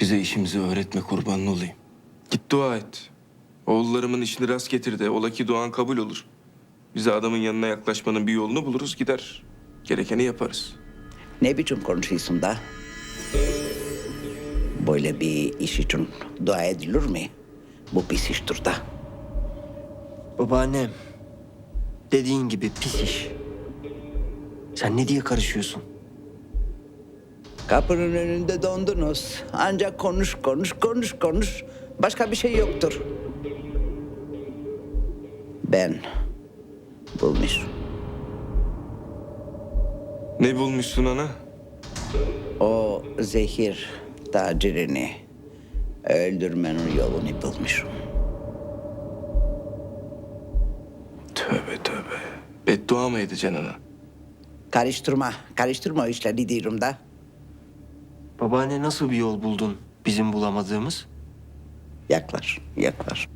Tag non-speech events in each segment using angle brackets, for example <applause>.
Bize işimizi öğretme kurbanın olayım. Git dua et. Oğullarımın işini rast getir de ola ki duan kabul olur. Bize adamın yanına yaklaşmanın bir yolunu buluruz gider. Gerekeni yaparız. Ne biçim konuşuyorsun da? Böyle bir iş için dua edilir mi? Bu pis iştir da. Babaannem. Dediğin gibi pis iş. Sen ne diye karışıyorsun? Kapının önünde dondunuz. Ancak konuş, konuş, konuş, konuş. Başka bir şey yoktur. Ben bulmuş. Ne bulmuşsun ana? O zehir tacirini öldürmenin yolunu bulmuşum. Tövbe tövbe. Beddua mı edeceksin ana? Karıştırma, karıştırma o işleri diyorum da. Babaanne nasıl bir yol buldun bizim bulamadığımız? Yaklaş, yaklaş.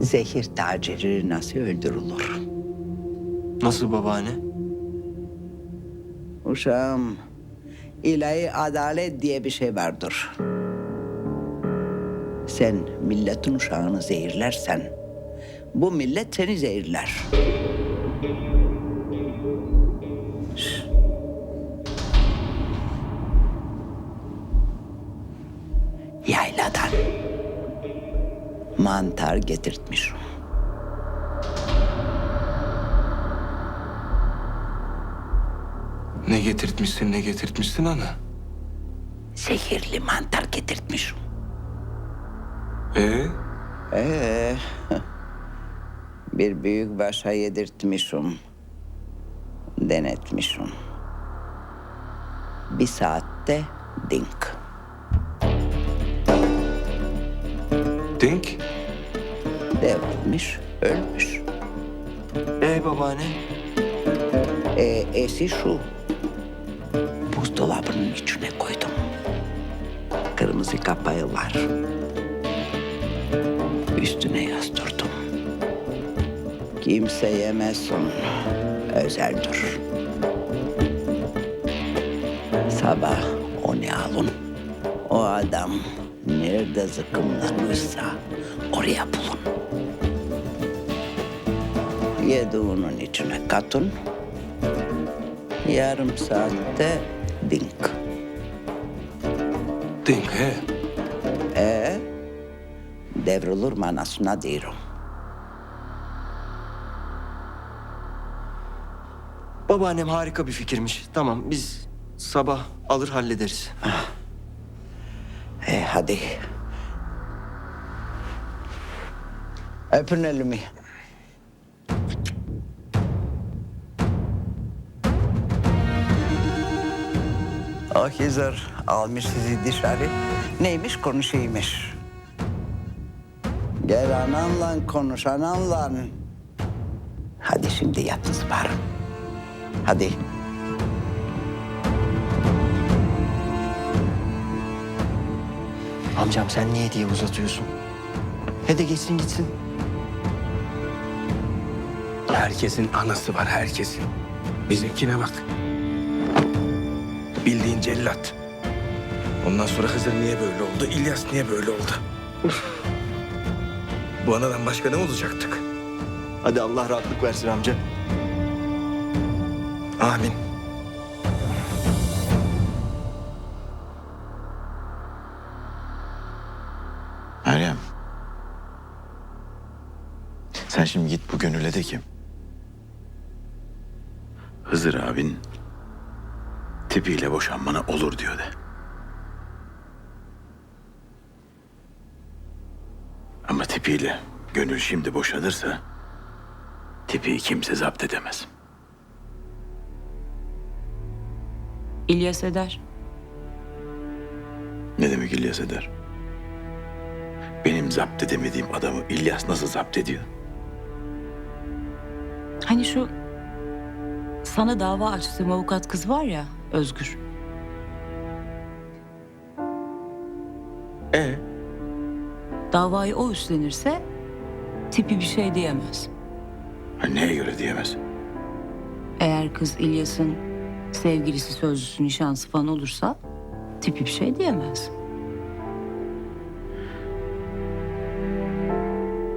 Zehir taciri nasıl öldürülür? Nasıl babaanne? Uşağım, ilahi adalet diye bir şey vardır. Sen milletin uşağını zehirlersen, bu millet seni zehirler. Yayladan mantar getirtmişim. Ne getirtmişsin ne getirtmişsin ana? Zehirli mantar getirtmişim. Ee? Ee, <laughs> bir büyük başa yedirtmişim. Denetmişim. Bir saatte dink. Dink? Devrilmiş, ölmüş. Ee babaanne? Ee, esi şu. Buzdolabının içine koydum. Kırmızı kapağı var. Üstüne yazdırdım. Kimse yemesin. Özeldir. Sabah onu alın. O adam nerede zıkkımlanmışsa oraya bulun. Yediğinin içine katın. Yarım saatte dink. Dink he. Devrilir manasına diyorum. Babaannem harika bir fikirmiş. Tamam biz sabah alır hallederiz. E hadi. Öpün elimi. O Hizır almış sizi dışarı. Neymiş konuşuymuş. Gel ananla konuş ananla. Hadi şimdi yatın zıbarım. Hadi. Amcam sen niye diye uzatıyorsun? He de geçsin gitsin. Herkesin anası var herkesin. Bizimkine bak. Bildiğin cellat. Ondan sonra Hızır niye böyle oldu? İlyas niye böyle oldu? Bu anadan başka ne olacaktık? Hadi Allah rahatlık versin amca. Amin. Meryem. Sen şimdi git bu gönüle de ki. Hızır abin tipiyle boşanmana olur diyor de. Ama tipiyle gönül şimdi boşanırsa tipi kimse zapt edemez. İlyas eder. Ne demek İlyas eder? Benim zapt edemediğim adamı İlyas nasıl zapt ediyor? Hani şu sana dava açtığım avukat kız var ya Özgür. Ee? Davayı o üstlenirse tipi bir şey diyemez. Ha, neye göre diyemez? Eğer kız İlyas'ın sevgilisi, sözlüsü, nişanlısı falan olursa tipi bir şey diyemez.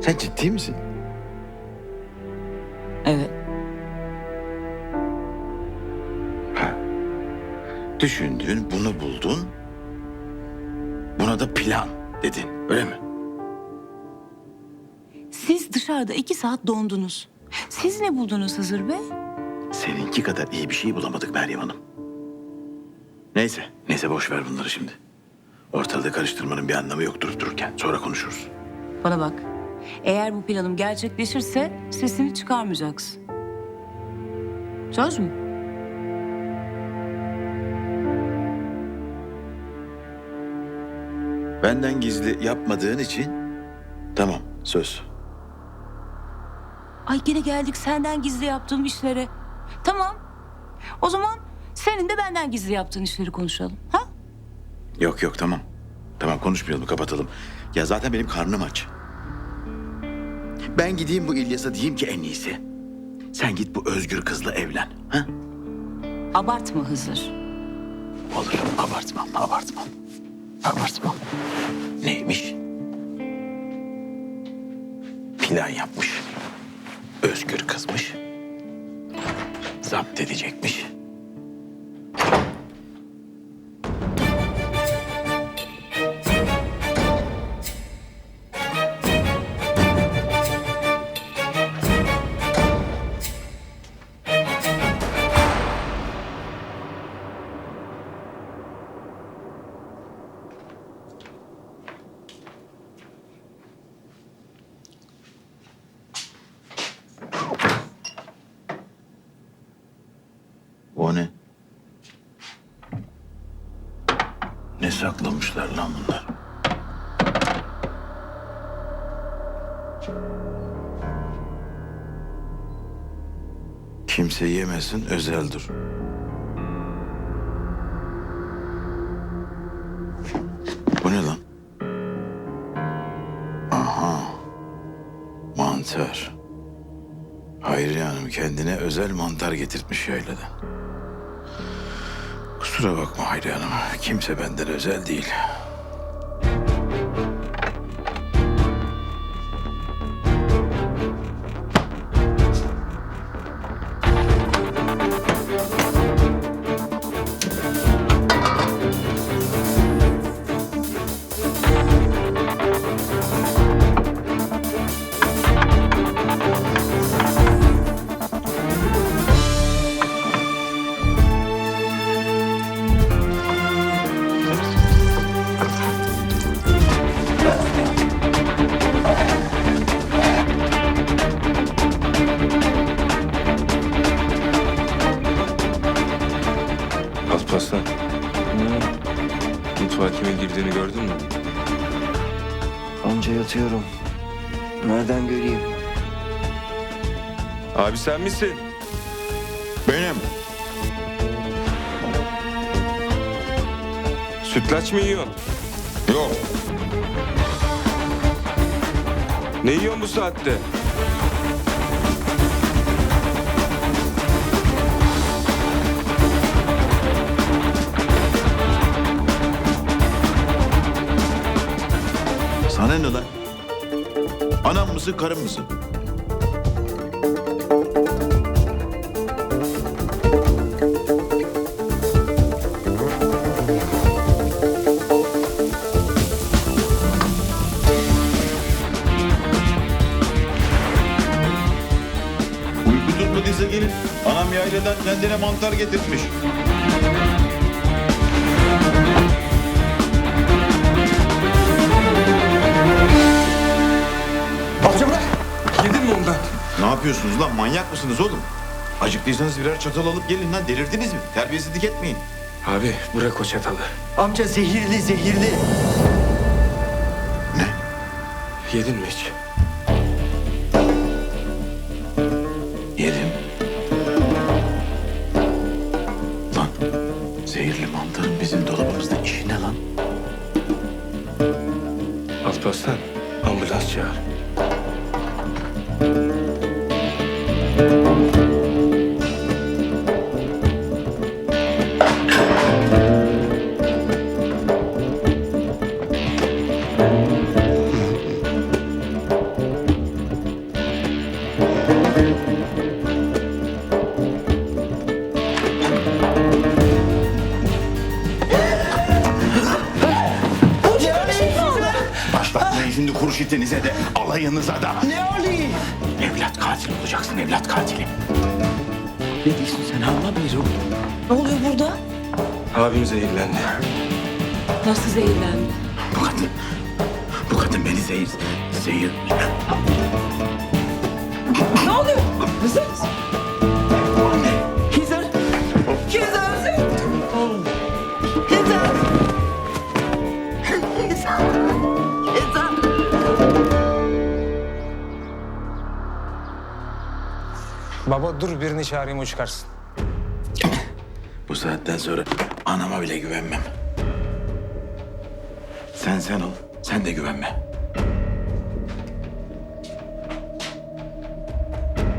Sen ciddi misin? Evet. Düşündün, bunu buldun. Buna da plan dedin, öyle mi? Siz dışarıda iki saat dondunuz. Siz ne buldunuz Hızır Bey? Seninki kadar iyi bir şey bulamadık Meryem Hanım. Neyse, neyse boş ver bunları şimdi. Ortalığı karıştırmanın bir anlamı yok durup dururken. Sonra konuşuruz. Bana bak. Eğer bu planım gerçekleşirse sesini çıkarmayacaksın. Söz mü? Benden gizli yapmadığın için tamam söz. Ay gene geldik senden gizli yaptığım işlere. Tamam. O zaman senin de benden gizli yaptığın işleri konuşalım. Ha? Yok yok tamam. Tamam konuşmayalım kapatalım. Ya zaten benim karnım aç. Ben gideyim bu İlyas'a diyeyim ki en iyisi. Sen git bu özgür kızla evlen. Ha? Abartma Hızır. Olur abartmam abartmam. Abartmam. Neymiş? Plan yapmış. Özgür kızmış. Zapt edecekmiş. Saklamışlar lan bunlar? Kimse yemesin özeldir. Bu ne lan? Aha. Mantar. Hayriye Hanım kendine özel mantar getirtmiş yayladan. Kusura bakma Hayriye Hanım. Kimse benden özel değil. Abi sen misin? Benim. Sütlaç mı yiyorsun? Yok. Ne yiyorsun bu saatte? Sana ne lan? Anam mısın, karım mısın? Anam yayladan kendine mantar getirtmiş. Yedin mi ondan? Ne yapıyorsunuz lan? Manyak mısınız oğlum? Acıktıysanız birer çatal alıp gelin lan. Delirdiniz mi? Terbiyesizlik etmeyin. Abi bırak o çatalı. Amca zehirli zehirli. Ne? Yedin mi hiç? Alparslan ambulans çağır. De alayınıza da. Ne oluyor? Evlat katili olacaksın evlat katili. Ne diyorsun sen anlamıyorum. Ne oluyor burada? Abim zehirlendi. Nasıl zehirlendi? Bu kadın, bu kadın beni zehir, zehir. Ne oluyor? Kızım. Baba dur birini çağırayım o çıkarsın. Bu saatten sonra anama bile güvenmem. Sen sen ol, sen de güvenme.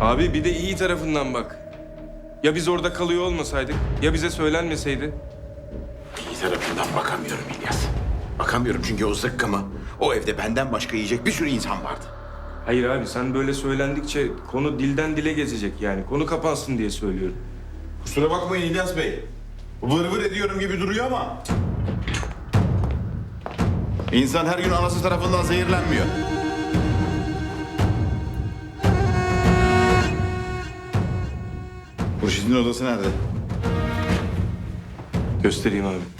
Abi bir de iyi tarafından bak. Ya biz orada kalıyor olmasaydık? Ya bize söylenmeseydi? İyi tarafından bakamıyorum İlyas. Bakamıyorum çünkü o zıkkımı o evde benden başka yiyecek bir sürü insan vardı. Hayır abi sen böyle söylendikçe konu dilden dile gezecek yani. Konu kapansın diye söylüyorum. Kusura bakmayın İlyas Bey. Vır vır ediyorum gibi duruyor ama... İnsan her gün anası tarafından zehirlenmiyor. Hurşit'in odası nerede? Göstereyim abi.